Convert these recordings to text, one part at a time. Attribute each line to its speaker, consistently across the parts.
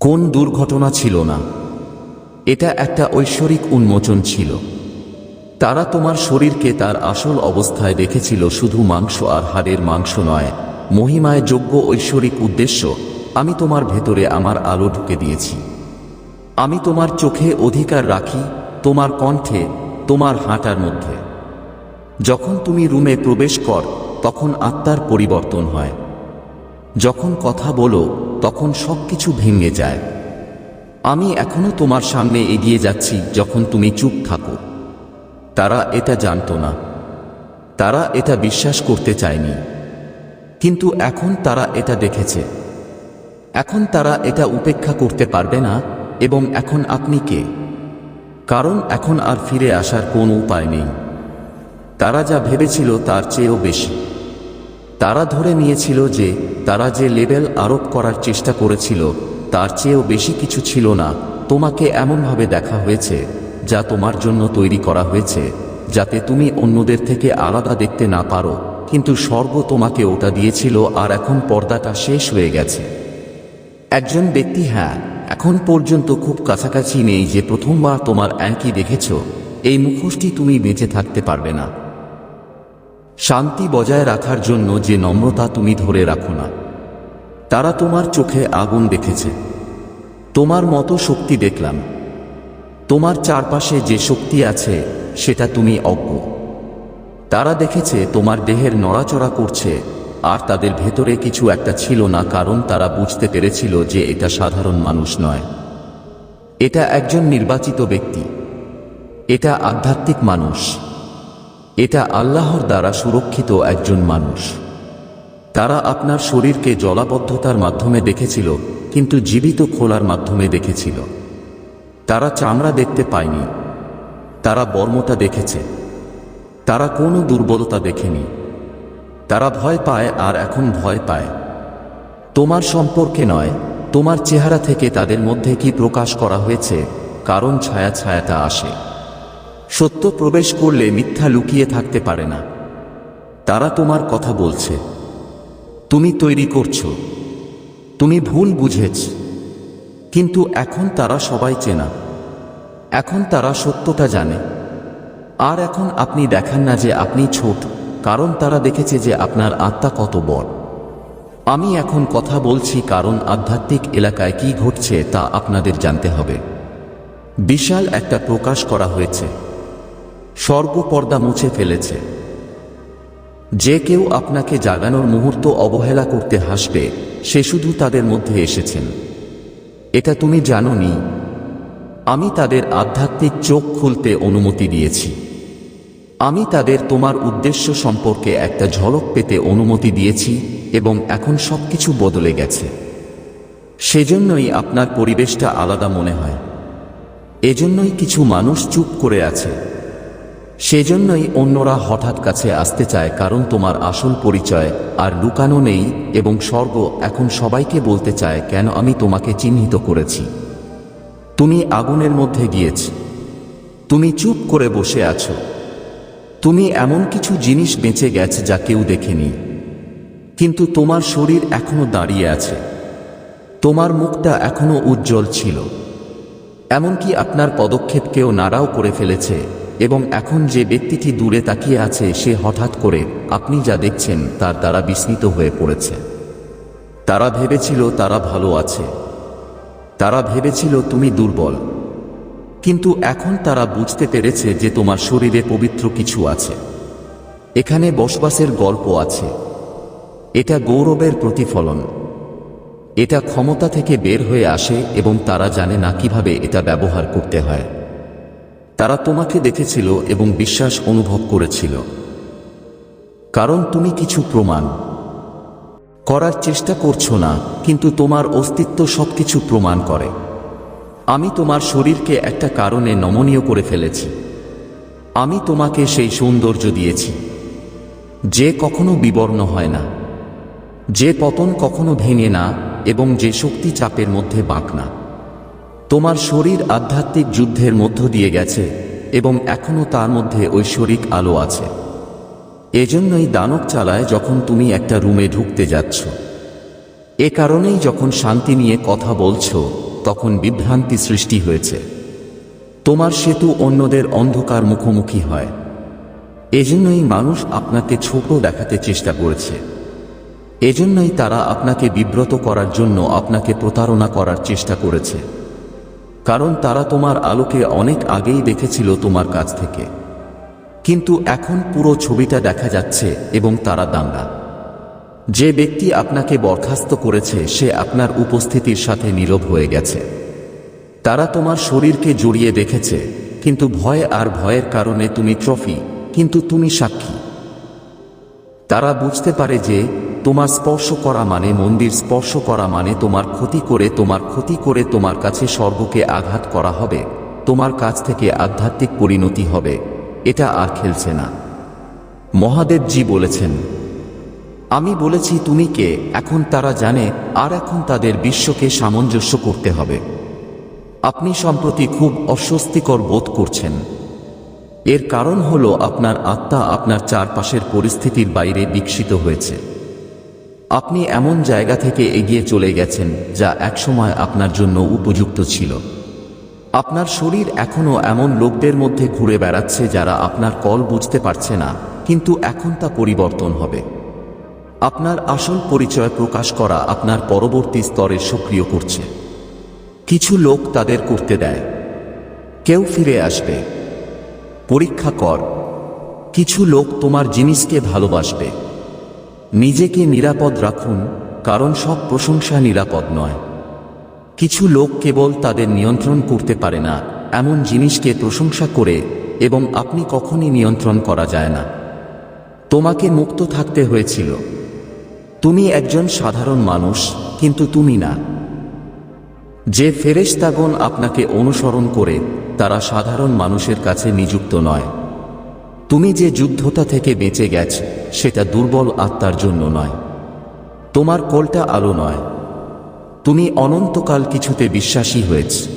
Speaker 1: কোন দুর্ঘটনা ছিল না? এটা একটা ঐশ্বরিক উন্মোচন ছিল। তারা তোমার শরীরকে তার আসল অবস্থায় দেখেছিল শুধু মাংস আর হাড়ের মাংস নয়, মহিমায় যোগ্য ঐশ্বরিক উদ্দেশ্য, আমি তোমার ভেতরে আমার আলো ঢুকে দিয়েছি। আমি তোমার চোখে অধিকার রাখি, তোমার কণ্ঠে, তোমার হাঁটার মধ্যে। যখন তুমি রুমে প্রবেশ কর, তখন আত্মার পরিবর্তন হয়। যখন কথা বলো, তখন সব কিছু ভেঙে যায়। আমি এখনও তোমার সামনে এগিয়ে যাচ্ছি যখন তুমি চুপ থাকো। তারা এটা জানতো না। তারা এটা বিশ্বাস করতে চায়নি। কিন্তু এখন তারা এটা দেখেছে। এখন তারা এটা উপেক্ষা করতে পারবে না, এবং এখন আপনি কে? কারণ এখন আর ফিরে আসার কোনো উপায় নেই। তারা যা ভেবেছিল তার চেয়েও বেশি। তারা ধরে নিয়েছিল যে, তারা যে লেবেল আরোপ করার চেষ্টা করেছিল, তার চেয়েও বেশি কিছু ছিল না। তোমাকে এমনভাবে দেখা হয়েছে, যা তোমার জন্য তৈরি করা হয়েছে, যাতে তুমি অন্যদের থেকে আলাদা দেখতে না পারো। কিন্তু স্বর্গ তোমাকে ওটা দিয়েছিল, আর এখন পর্দাটা শেষ হয়ে গেছে। একজন ব্যক্তি হ্যাঁ এখন পর্যন্ত খুব কাছাকাছি নেই যে প্রথমবার তোমার একই দেখেছ। এই মুখোশটি তুমি বেঁচে থাকতে পারবে না। শান্তি বজায় রাখার জন্য যে নম্রতা তুমি ধরে রাখো না, তারা তোমার চোখে আগুন দেখেছে। তোমার মতো শক্তি দেখলাম। তোমার চারপাশে যে শক্তি আছে, সেটা তুমি অজ্ঞ। তারা দেখেছে তোমার দেহের নড়াচড়া করছে, আর তাদের ভেতরে কিছু একটা ছিল না, কারণ তারা বুঝতে পেরেছিল যে এটা সাধারণ মানুষ নয়। এটা একজন নির্বাচিত ব্যক্তি। এটা আধ্যাত্মিক মানুষ। এটা আল্লাহর দ্বারা সুরক্ষিত একজন মানুষ। তারা আপনার শরীরকে জলাবদ্ধতার মাধ্যমে দেখেছিল, কিন্তু জীবিত খোলার মাধ্যমে দেখেছিল। তারা চামড়া দেখতে পায়নি। তারা বর্মতা দেখেছে। তারা কোনো দুর্বলতা দেখেনি। তারা ভয় পায় আর এখন ভয় পায়। তোমার সম্পর্কে নয়, তোমার চেহারা থেকে তাদের মধ্যে কি প্রকাশ করা হয়েছে, কারণ ছায়া ছায়াটা আসে। সত্য প্রবেশ করলে মিথ্যা লুকিয়ে থাকতে পারে না। তারা তোমার কথা বলছে। তুমি তৈরি করছ। তুমি ভুল বুঝেছ। কিন্তু এখন তারা সবাই চেনা। এখন তারা সত্যটা জানে। আর এখন আপনি দেখান না যে আপনি ছোট, কারণ তারা দেখেছে যে আপনার আত্মা কত বড়। আমি এখন কথা বলছি কারণ আধ্যাত্মিক এলাকায় কি ঘটছে তা আপনাদের জানতে হবে। বিশাল একটা প্রকাশ করা হয়েছে। স্বর্গ মুছে ফেলেছে। যে কেউ আপনাকে জাগানোর মুহূর্ত অবহেলা করতে হাসবে, সে শুধু তাদের মধ্যে এসেছেন। এটা তুমি জানোনি, আমি তাদের আধ্যাত্মিক চোখ খুলতে অনুমতি দিয়েছি। আমি তাদের তোমার উদ্দেশ্য সম্পর্কে একটা ঝলক পেতে অনুমতি দিয়েছি এবং এখন সবকিছু বদলে গেছে। সেজন্যই আপনার পরিবেশটা আলাদা মনে হয়। এজন্যই কিছু মানুষ চুপ করে আছে। সেজন্যই অন্যরা হঠাৎ কাছে আসতে চায় কারণ তোমার আসল পরিচয়, আর লুকানো নেই এবং স্বর্গ এখন সবাইকে বলতে চায়, কেন আমি তোমাকে চিহ্নিত করেছি? তুমি আগুনের মধ্যে গিয়েছ। তুমি চুপ করে বসে আছো। তুমি এমন কিছু জিনিস বেঁচে গেছে যা কেউ দেখেনি। কিন্তু তোমার শরীর এখনও দাঁড়িয়ে আছে। তোমার মুখটা এখনও উজ্জ্বল ছিল। এমনকি আপনার পদক্ষেপকেও নাড়াও করে ফেলেছে। এবং এখন যে ব্যক্তিটি দূরে তাকিয়ে আছে, সে হঠাৎ করে, আপনি যা দেখছেন, তার দ্বারা বিস্মিত হয়ে পড়েছে। তারা ভেবেছিল তারা ভালো আছে। তারা ভেবেছিল তুমি দুর্বল। কিন্তু এখন তারা বুঝতে পেরেছে যে তোমার শরীরে পবিত্র কিছু আছে। এখানে বসবাসের গল্প আছে। এটা গৌরবের প্রতিফলন। এটা ক্ষমতা থেকে বের হয়ে আসে এবং তারা জানে না কীভাবে এটা ব্যবহার করতে হয়। তারা তোমাকে দেখেছিল এবং বিশ্বাস অনুভব করেছিল। কারণ তুমি কিছু প্রমাণ। করার চেষ্টা করছ না, কিন্তু তোমার অস্তিত্ব সবকিছু প্রমাণ করে। আমি তোমার শরীরকে একটা কারণে নমনীয় করে ফেলেছি। আমি তোমাকে সেই সৌন্দর্য দিয়েছি। যে কখনো বিবর্ণ হয় না। যে পতন কখনো ভেঙে না এবং যে শক্তি চাপের মধ্যে বাঁক না। তোমার শরীর আধ্যাত্মিক যুদ্ধের মধ্য দিয়ে গেছে এবং এখনও তার মধ্যে ঐশ্বরিক আলো আছে। এজন্যই দানব চালায় যখন তুমি একটা রুমে ঢুকতে যাচ্ছ। এ কারণেই যখন শান্তি নিয়ে কথা বলছো, তখন বিভ্রান্তি সৃষ্টি হয়েছে। তোমার সেতু অন্যদের অন্ধকার মুখোমুখি হয়। এজন্যই মানুষ আপনাকে ছোট দেখাতে চেষ্টা করেছে। এজন্যই তারা আপনাকে বিব্রত করার জন্য আপনাকে প্রতারণা করার চেষ্টা করেছে। কারণ তারা তোমার আলোকে অনেক আগেই দেখেছিল তোমার কাছ থেকে। কিন্তু এখন পুরো ছবিটা দেখা যাচ্ছে এবং তারা দাঙ্গা। যে ব্যক্তি আপনাকে বরখাস্ত করেছে, সে আপনার উপস্থিতির সাথে নীরব হয়ে গেছে। তারা তোমার শরীরকে জড়িয়ে দেখেছে, কিন্তু ভয় আর ভয়ের কারণে তুমি ট্রফি, কিন্তু তুমি সাক্ষী। তারা বুঝতে পারে যে তোমার স্পর্শ করা মানে মন্দির স্পর্শ করা মানে তোমার ক্ষতি করে তোমার ক্ষতি করে তোমার কাছে স্বর্গকে আঘাত করা হবে, তোমার কাছ থেকে আধ্যাত্মিক পরিণতি হবে, এটা আর খেলছে না। মহাদেবজি বলেছেন, আমি বলেছি তুমি কে, এখন তারা জানে, আর এখন তাদের বিশ্বকে সামঞ্জস্য করতে হবে। আপনি সম্প্রতি খুব অস্বস্তিকর বোধ করছেন। এর কারণ হল আপনার আত্মা আপনার চারপাশের পরিস্থিতির বাইরে বিকশিত হয়েছে। আপনি এমন জায়গা থেকে এগিয়ে চলে গেছেন যা একসময় আপনার জন্য উপযুক্ত ছিল। আপনার শরীর এখনও এমন লোকদের মধ্যে ঘুরে বেড়াচ্ছে যারা আপনার কল বুঝতে পারছে না, কিন্তু এখন তা পরিবর্তন হবে। আপনার আসল পরিচয় প্রকাশ করা আপনার পরবর্তী স্তরে সক্রিয় করছে। কিছু লোক তাদের করতে দেয়। কেউ ফিরে আসবে। পরীক্ষা কর। কিছু লোক তোমার জিনিসকে ভালোবাসবে। নিজেকে নিরাপদ রাখুন, কারণ সব প্রশংসা নিরাপদ নয়। কিছু লোক কেবল তাদের নিয়ন্ত্রণ করতে পারে না, এমন জিনিসকে প্রশংসা করে, এবং আপনি কখনই নিয়ন্ত্রণ করা যায় না। তোমাকে মুক্ত থাকতে হয়েছিল। তুমি একজন সাধারণ মানুষ, কিন্তু তুমি না। যে ফেরেশতাগণ আপনাকে অনুসরণ করে, তারা সাধারণ মানুষের কাছে নিযুক্ত নয়। তুমি যে যুদ্ধতা থেকে বেঁচে গেছ, সেটা দুর্বল আত্মার জন্য নয়। তোমার কলটা আলো নয়। তুমি অনন্তকাল কিছুতে বিশ্বাসী হয়েছ।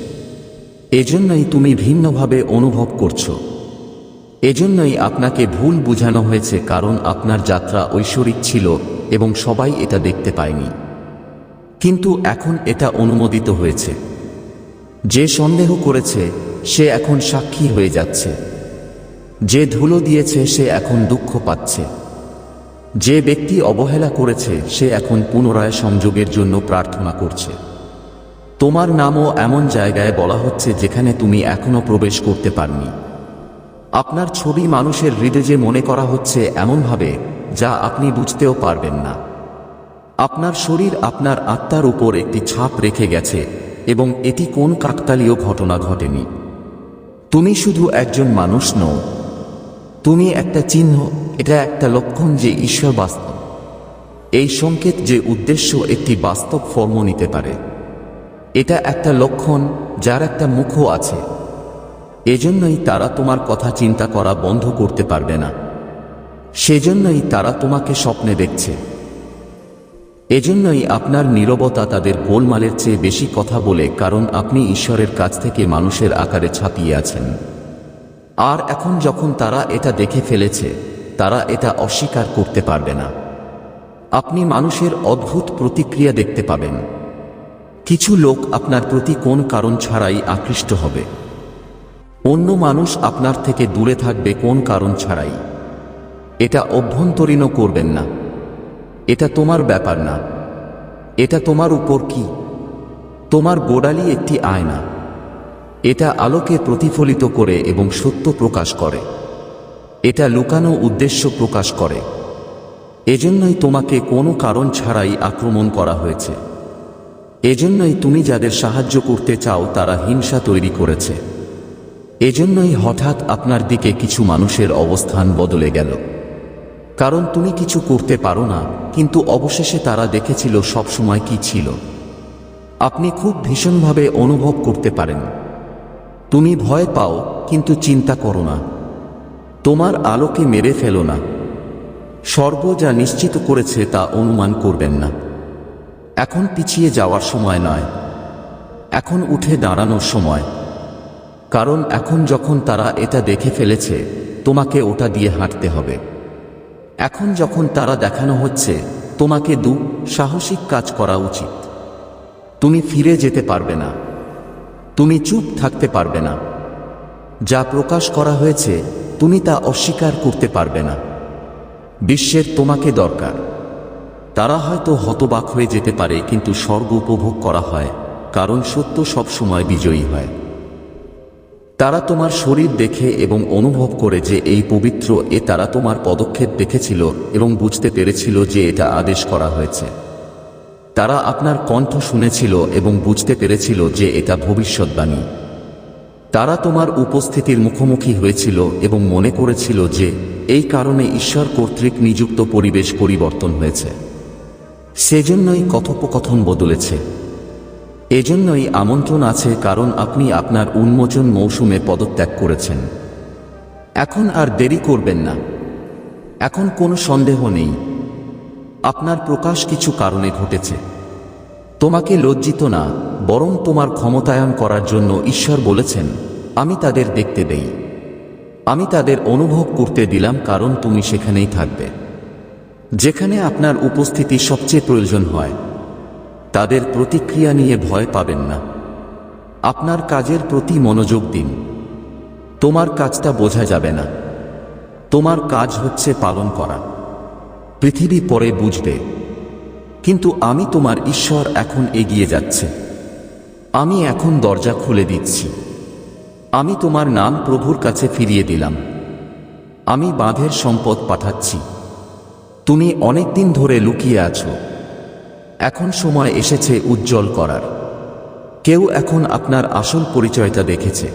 Speaker 1: এজন্যই তুমি ভিন্নভাবে অনুভব করছ। এজন্যই আপনাকে ভুল বুঝানো হয়েছে, কারণ আপনার যাত্রা ঐশ্বরিক ছিল এবং সবাই এটা দেখতে পায়নি। কিন্তু এখন এটা অনুমোদিত হয়েছে। যে সন্দেহ করেছে, সে এখন সাক্ষী হয়ে যাচ্ছে। যে ধুলো দিয়েছে সে এখন দুঃখ পাচ্ছে। যে ব্যক্তি অবহেলা করেছে, সে এখন পুনরায় সংযোগের জন্য প্রার্থনা করছে। তোমার নামও এমন জায়গায় বলা হচ্ছে যেখানে তুমি এখনও প্রবেশ করতে পারনি। আপনার ছবি মানুষের হৃদয়ে মনে করা হচ্ছে এমনভাবে, যা আপনি বুঝতেও পারবেন না। আপনার শরীর আপনার আত্মার উপর একটি ছাপ রেখে গেছে এবং এটি কোন কাকতালীয় ঘটনা ঘটেনি। তুমি শুধু একজন মানুষ নও তুমি একটা চিহ্ন, এটা একটা লক্ষণ যে ঈশ্বর বাস্তব। এই সংকেত যে উদ্দেশ্য একটি বাস্তব ফর্ম নিতে পারে। এটা একটা লক্ষণ যার একটা মুখও আছে। এজন্যই তারা তোমার কথা চিন্তা করা বন্ধ করতে পারবে না। সেজন্যই তারা তোমাকে স্বপ্নে দেখছে। এজন্যই আপনার নীরবতা তাদের গোলমালের চেয়ে বেশি কথা বলে, কারণ আপনি ঈশ্বরের কাছ থেকে মানুষের আকারে ছাপিয়ে আছেন। আর এখন যখন তারা এটা দেখে ফেলেছে, তারা এটা অস্বীকার করতে পারবে না। আপনি মানুষের অদ্ভুত প্রতিক্রিয়া দেখতে পাবেন। কিছু লোক আপনার প্রতি কোন কারণ ছাড়াই আকৃষ্ট হবে। অন্য মানুষ আপনার থেকে দূরে থাকবে কোন কারণ ছাড়াই। এটা অভ্যন্তরীণও করবেন না। এটা তোমার ব্যাপার না। এটা তোমার উপর কি? তোমার গোড়ালি একটি আয়না। এটা আলোকে প্রতিফলিত করে এবং সত্য প্রকাশ করে। এটা লুকানো উদ্দেশ্য প্রকাশ করে। এজন্যই তোমাকে কোনো কারণ ছাড়াই আক্রমণ করা হয়েছে। এজন্যই তুমি যাদের সাহায্য করতে চাও তারা হিংসা তৈরি করেছে। এজন্যই হঠাৎ আপনার দিকে কিছু মানুষের অবস্থান বদলে গেল। কারণ তুমি কিছু করতে পারো না, কিন্তু অবশেষে তারা দেখেছিল সবসময় কি ছিল। আপনি খুব ভীষণভাবে অনুভব করতে পারেন। তুমি ভয় পাও, কিন্তু চিন্তা করো না। তোমার আলোকে মেরে ফেলো না। স্বর্গ যা নিশ্চিত করেছে, তা অনুমান করবেন না। এখন পিছিয়ে যাওয়ার সময় নয়। এখন উঠে দাঁড়ানোর সময়। কারণ এখন যখন তারা এটা দেখে ফেলেছে, তোমাকে ওটা দিয়ে হাঁটতে হবে। এখন যখন তারা দেখানো হচ্ছে, তোমাকে দু সাহসিক কাজ করা উচিত। তুমি ফিরে যেতে পারবে না। তুমি চুপ থাকতে পারবে না। যা প্রকাশ করা হয়েছে, তুমি তা অস্বীকার করতে পারবে না। বিশ্বের তোমাকে দরকার। তারা হয়তো হতবাক হয়ে যেতে পারে, কিন্তু স্বর্গ উপভোগ করা হয়, কারণ সত্য সবসময় বিজয়ী হয়। তারা তোমার শরীর দেখে এবং অনুভব করে যে এই পবিত্র এ তারা তোমার পদক্ষেপ দেখেছিল এবং বুঝতে পেরেছিল যে এটা আদেশ করা হয়েছে। তারা আপনার কণ্ঠ শুনেছিল এবং বুঝতে পেরেছিল যে এটা ভবিষ্যৎবাণী। তারা তোমার উপস্থিতির মুখোমুখি হয়েছিল এবং মনে করেছিল যে এই কারণে ঈশ্বর কর্তৃক নিযুক্ত পরিবেশ পরিবর্তন হয়েছে। সেজন্যই কথোপকথন বদলেছে। এজন্যই আমন্ত্রণ আছে কারণ আপনি আপনার উন্মোচন মৌসুমে পদত্যাগ করেছেন। এখন আর দেরি করবেন না। এখন কোনো সন্দেহ নেই। আপনার প্রকাশ কিছু কারণে ঘটেছে। তোমাকে লজ্জিত না, বরং তোমার ক্ষমতায়ন করার জন্য ঈশ্বর বলেছেন, আমি তাদের দেখতে দেই। আমি তাদের অনুভব করতে দিলাম, কারণ তুমি সেখানেই থাকবে। যেখানে আপনার উপস্থিতি সবচেয়ে প্রয়োজন হয়। তাদের প্রতিক্রিয়া নিয়ে ভয় পাবেন না। আপনার কাজের প্রতি মনোযোগ দিন। তোমার কাজটা বোঝা যাবে না। তোমার কাজ হচ্ছে পালন করা। পৃথিবী পরে বুঝবে। কিন্তু আমি তোমার ঈশ্বর এখন এগিয়ে যাচ্ছে। আমি এখন দরজা খুলে দিচ্ছি। আমি তোমার নাম প্রভুর কাছে ফিরিয়ে দিলাম। আমি বাঁধের সম্পদ পাঠাচ্ছি। তুমি অনেকদিন ধরে লুকিয়ে আছো। এখন সময় এসেছে উজ্জ্বল করার। কেউ এখন আপনার আসল পরিচয়টা দেখেছে।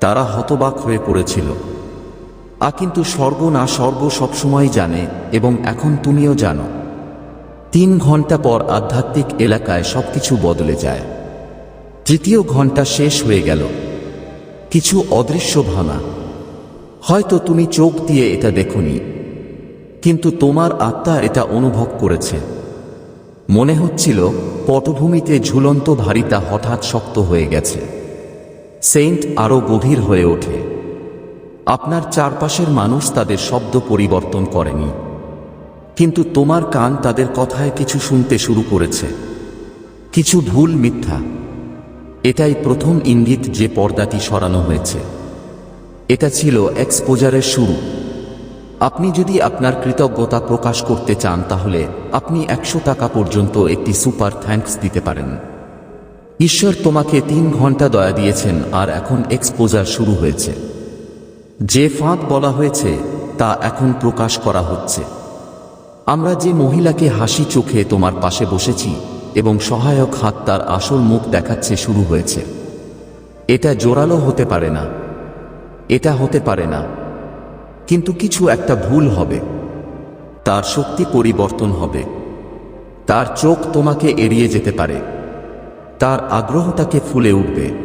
Speaker 1: তারা হতবাক হয়ে পড়েছিল। আ কিন্তু স্বর্গ না স্বর্গ সবসময় জানে এবং এখন তুমিও জানো। তিন ঘণ্টা পর আধ্যাত্মিক এলাকায় সবকিছু বদলে যায়। তৃতীয় ঘণ্টা শেষ হয়ে গেল। কিছু অদৃশ্য ভাঙা। হয়তো তুমি চোখ দিয়ে এটা দেখনি, কিন্তু তোমার আত্মা এটা অনুভব করেছে। মনে হচ্ছিল পটভূমিতে ঝুলন্ত ভারিতা হঠাৎ শক্ত হয়ে গেছে। সেন্ট আরও গভীর হয়ে ওঠে। আপনার চারপাশের মানুষ তাদের শব্দ পরিবর্তন করেনি। কিন্তু তোমার কান তাদের কথায় কিছু শুনতে শুরু করেছে। কিছু ভুল মিথ্যা। এটাই প্রথম ইঙ্গিত যে পর্দাটি সরানো হয়েছে। এটা ছিল এক্সপোজারের শুরু। আপনি যদি আপনার কৃতজ্ঞতা প্রকাশ করতে চান, তাহলে আপনি একশো টাকা পর্যন্ত একটি সুপার থ্যাঙ্কস দিতে পারেন। ঈশ্বর তোমাকে তিন ঘণ্টা দয়া দিয়েছেন, আর এখন এক্সপোজার শুরু হয়েছে। যে ফাঁদ বলা হয়েছে, তা এখন প্রকাশ করা হচ্ছে। আমরা যে মহিলাকে হাসি চোখে তোমার পাশে বসেছি এবং সহায়ক হাত তার আসল মুখ দেখাচ্ছে শুরু হয়েছে। এটা জোরালো হতে পারে না। এটা হতে পারে না। কিন্তু কিছু একটা ভুল হবে। তার শক্তি পরিবর্তন হবে। তার চোখ তোমাকে এড়িয়ে যেতে পারে। তার আগ্রহ তাকে ফুলে উঠবে।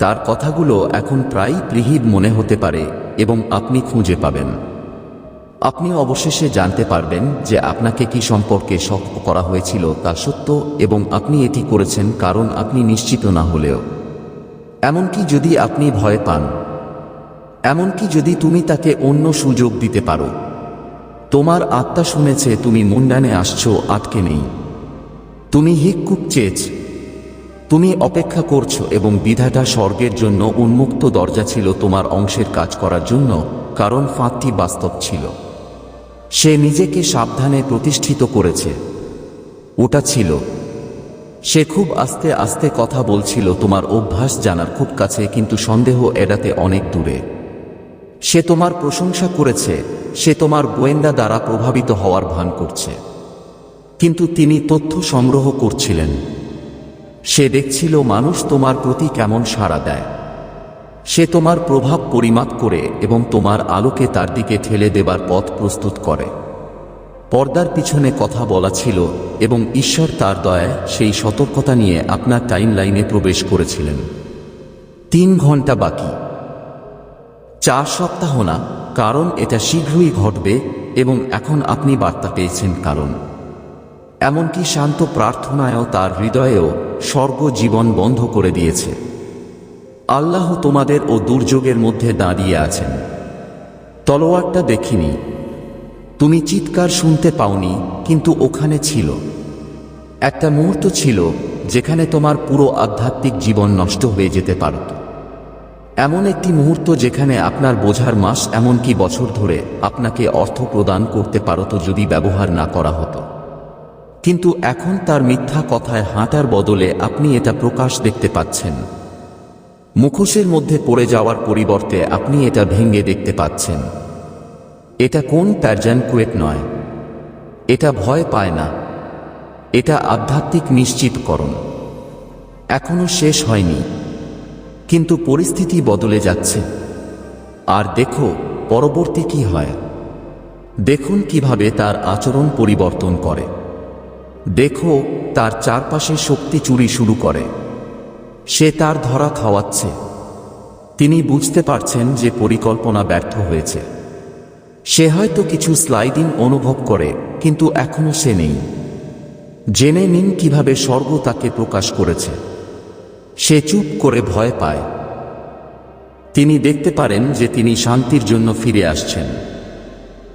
Speaker 1: তার কথাগুলো এখন প্রায় প্রিহিব মনে হতে পারে এবং আপনি খুঁজে পাবেন। আপনি অবশেষে জানতে পারবেন যে আপনাকে কি সম্পর্কে শখ করা হয়েছিল তা সত্য এবং আপনি এটি করেছেন কারণ আপনি নিশ্চিত না হলেও। এমনকি যদি আপনি ভয় পান, এমনকি যদি তুমি তাকে অন্য সুযোগ দিতে পারো। তোমার আত্মা শুনেছে তুমি মুন্ডানে আসছো, আটকে নেই। তুমি হিক্কুক চেয়েছ তুমি অপেক্ষা করছ এবং বিধাটা স্বর্গের জন্য উন্মুক্ত দরজা ছিল তোমার অংশের কাজ করার জন্য, কারণ ফাঁদটি বাস্তব ছিল। সে নিজেকে সাবধানে প্রতিষ্ঠিত করেছে। ওটা ছিল। সে খুব আস্তে আস্তে কথা বলছিল, তোমার অভ্যাস জানার খুব কাছে, কিন্তু সন্দেহ এড়াতে অনেক দূরে। সে তোমার প্রশংসা করেছে, সে তোমার গোয়েন্দা দ্বারা প্রভাবিত হওয়ার ভান করছে। কিন্তু তিনি তথ্য সংগ্রহ করছিলেন। সে দেখছিল মানুষ তোমার প্রতি কেমন সাড়া দেয়। সে তোমার প্রভাব পরিমাপ করে এবং তোমার আলোকে তার দিকে ঠেলে দেবার পথ প্রস্তুত করে। পর্দার পিছনে কথা বলা ছিল এবং ঈশ্বর তার দয়ায় সেই সতর্কতা নিয়ে আপনার টাইম লাইনে প্রবেশ করেছিলেন। তিন ঘণ্টা বাকি। চার সপ্তাহ না, কারণ এটা শীঘ্রই ঘটবে এবং এখন আপনি বার্তা পেয়েছেন কারণ। এমনকি শান্ত প্রার্থনায়ও তার হৃদয়েও স্বর্গ জীবন বন্ধ করে দিয়েছে। আল্লাহ তোমাদের ও দুর্যোগের মধ্যে দাঁড়িয়ে আছেন। তলোয়ারটা দেখিনি। তুমি চিৎকার শুনতে পাওনি, কিন্তু ওখানে ছিল। একটা মুহূর্ত ছিল যেখানে তোমার পুরো আধ্যাত্মিক জীবন নষ্ট হয়ে যেতে পারত। এমন একটি মুহূর্ত যেখানে আপনার বোঝার মাস এমনকি বছর ধরে আপনাকে অর্থ প্রদান করতে পারত যদি ব্যবহার না করা হতো। কিন্তু এখন তার মিথ্যা কথায় হাঁটার বদলে আপনি এটা প্রকাশ দেখতে পাচ্ছেন। মুখোশের মধ্যে পড়ে যাওয়ার পরিবর্তে আপনি এটা ভেঙে দেখতে পাচ্ছেন। এটা কোন প্যারজান কুয়েট নয়। এটা ভয় পায় না। এটা আধ্যাত্মিক নিশ্চিতকরণ। এখনও শেষ হয়নি। কিন্তু পরিস্থিতি বদলে যাচ্ছে। আর দেখো পরবর্তী কি হয়। দেখুন কীভাবে তার আচরণ পরিবর্তন করে। দেখো, তার চারপাশে শক্তি চুরি শুরু করে। সে তার ধরা খাওয়াচ্ছে। তিনি বুঝতে পারছেন যে পরিকল্পনা ব্যর্থ হয়েছে। সে হয়তো কিছু স্লাইডিং অনুভব করে, কিন্তু এখনও সে নেই। জেনে নিন কীভাবে স্বর্গ তাকে প্রকাশ করেছে। সে চুপ করে ভয় পায়। তিনি দেখতে পারেন যে তিনি শান্তির জন্য ফিরে আসছেন।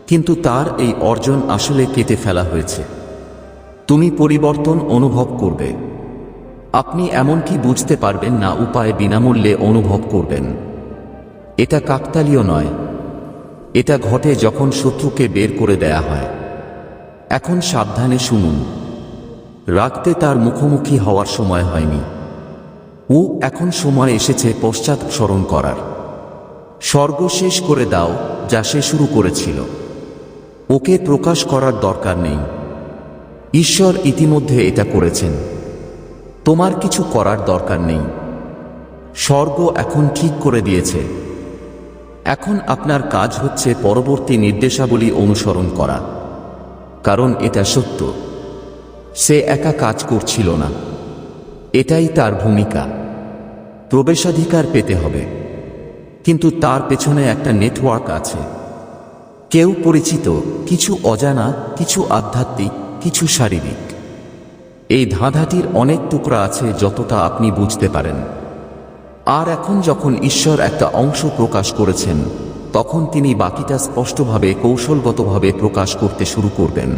Speaker 1: কিন্তু তার এই অর্জন আসলে কেটে ফেলা হয়েছে। তুমি পরিবর্তন অনুভব করবে। আপনি এমনকি বুঝতে পারবেন না উপায় বিনামূল্যে অনুভব করবেন। এটা কাকতালীয় নয়। এটা ঘটে যখন শত্রুকে বের করে দেয়া হয়। এখন সাবধানে শুনুন। রাগতে তার মুখোমুখি হওয়ার সময় হয়নি। ও এখন সময় এসেছে পশ্চাৎ স্মরণ করার। স্বর্গ শেষ করে দাও, যা সে শুরু করেছিল। ওকে প্রকাশ করার দরকার নেই। ঈশ্বর ইতিমধ্যে এটা করেছেন। তোমার কিছু করার দরকার নেই। স্বর্গ এখন ঠিক করে দিয়েছে। এখন আপনার কাজ হচ্ছে পরবর্তী নির্দেশাবলী অনুসরণ করা। কারণ এটা সত্য। সে একা কাজ করছিল না। এটাই তার ভূমিকা। প্রবেশাধিকার পেতে হবে। কিন্তু তার পেছনে একটা নেটওয়ার্ক আছে। কেউ পরিচিত, কিছু অজানা, কিছু আধ্যাত্মিক কিছু শারীরিক। এই ধাঁধাটির অনেক টুকরা আছে যতটা আপনি বুঝতে পারেন। আর এখন যখন ঈশ্বর একটা অংশ প্রকাশ করেছেন, তখন তিনি বাকিটা স্পষ্টভাবে, কৌশলগতভাবে প্রকাশ করতে শুরু করবেন।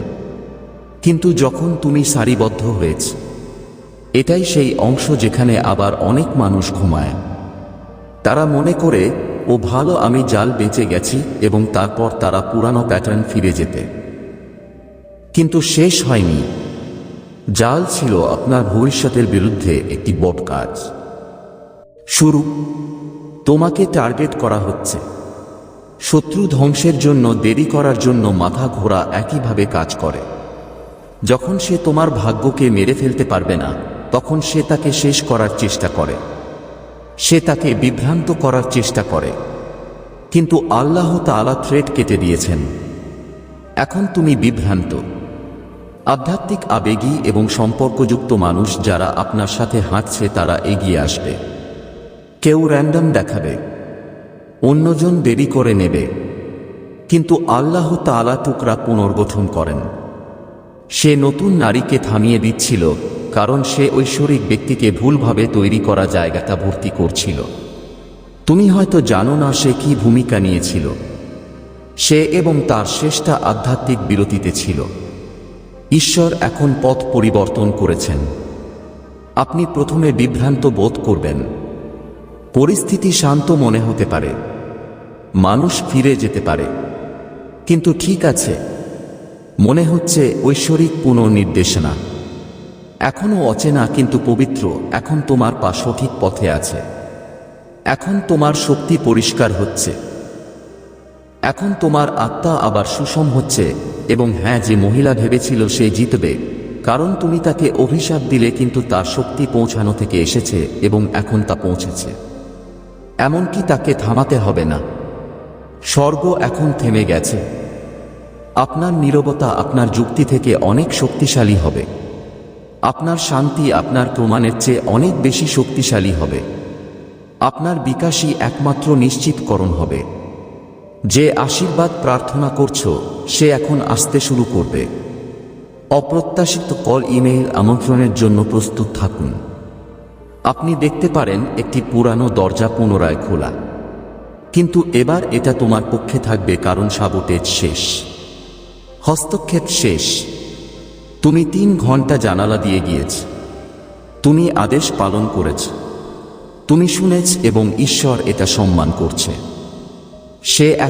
Speaker 1: কিন্তু যখন তুমি সারিবদ্ধ হয়েছ, এটাই সেই অংশ যেখানে আবার অনেক মানুষ ঘুমায়। তারা মনে করে, ও ভালো, আমি জাল বেঁচে গেছি এবং তারপর তারা পুরানো প্যাটার্ন ফিরে যেতে। কিন্তু শেষ হয়নি। জাল ছিল আপনার ভবিষ্যতের বিরুদ্ধে একটি বট কাজ। শুরু। তোমাকে টার্গেট করা হচ্ছে। শত্রু ধ্বংসের জন্য, দেরি করার জন্য মাথা ঘোরা একইভাবে কাজ করে। যখন সে তোমার ভাগ্যকে মেরে ফেলতে পারবে না, তখন সে তাকে শেষ করার চেষ্টা করে। সে তাকে বিভ্রান্ত করার চেষ্টা করে। কিন্তু আল্লাহ তাআলা থ্রেট কেটে দিয়েছেন। এখন তুমি বিভ্রান্ত। আধ্যাত্মিক আবেগী এবং সম্পর্কযুক্ত মানুষ যারা আপনার সাথে হাঁটছে তারা এগিয়ে আসবে। কেউ র্যান্ডম দেখাবে। অন্যজন দেরি করে নেবে। কিন্তু আল্লাহ তাআলা টুকরা পুনর্গঠন করেন। সে নতুন নারীকে থামিয়ে দিচ্ছিল, কারণ সে ঐশ্বরিক ব্যক্তিকে ভুলভাবে তৈরি করা জায়গাটা ভর্তি করছিল। তুমি হয়তো জানো না সে কি ভূমিকা নিয়েছিল। সে এবং তার শেষটা আধ্যাত্মিক বিরতিতে ছিল। ঈশ্বর এখন পথ পরিবর্তন করেছেন। আপনি প্রথমে বিভ্রান্ত বোধ করবেন। পরিস্থিতি শান্ত মনে হতে পারে। মানুষ ফিরে যেতে পারে। কিন্তু ঠিক আছে। মনে হচ্ছে ঐশ্বরিক পুনর্নির্দেশনা। এখনও অচেনা কিন্তু পবিত্র। এখন তোমার পা সঠিক পথে আছে। এখন তোমার শক্তি পরিষ্কার হচ্ছে। এখন তোমার আত্মা আবার সুষম হচ্ছে। এবং হ্যাঁ যে মহিলা ভেবেছিল সে জিতবে, কারণ তুমি তাকে অভিশাপ দিলে কিন্তু তার শক্তি পৌঁছানো থেকে এসেছে এবং এখন তা পৌঁছেছে। এমনকি তাকে থামাতে হবে না। স্বর্গ এখন থেমে গেছে। আপনার নীরবতা আপনার যুক্তি থেকে অনেক শক্তিশালী হবে। আপনার শান্তি আপনার প্রমাণের চেয়ে অনেক বেশি শক্তিশালী হবে। আপনার বিকাশই একমাত্র নিশ্চিতকরণ হবে। যে আশীর্বাদ প্রার্থনা করছ, সে এখন আসতে শুরু করবে। অপ্রত্যাশিত কল ইমেইল আমন্ত্রণের জন্য প্রস্তুত থাকুন। আপনি দেখতে পারেন একটি পুরানো দরজা পুনরায় খোলা। কিন্তু এবার এটা তোমার পক্ষে থাকবে কারণ সাবোটেজ শেষ। হস্তক্ষেপ শেষ। তুমি তিন ঘণ্টা জানালা দিয়ে গিয়েছ। তুমি আদেশ পালন করেছ। তুমি শুনেছ এবং ঈশ্বর এটা সম্মান করছে। সে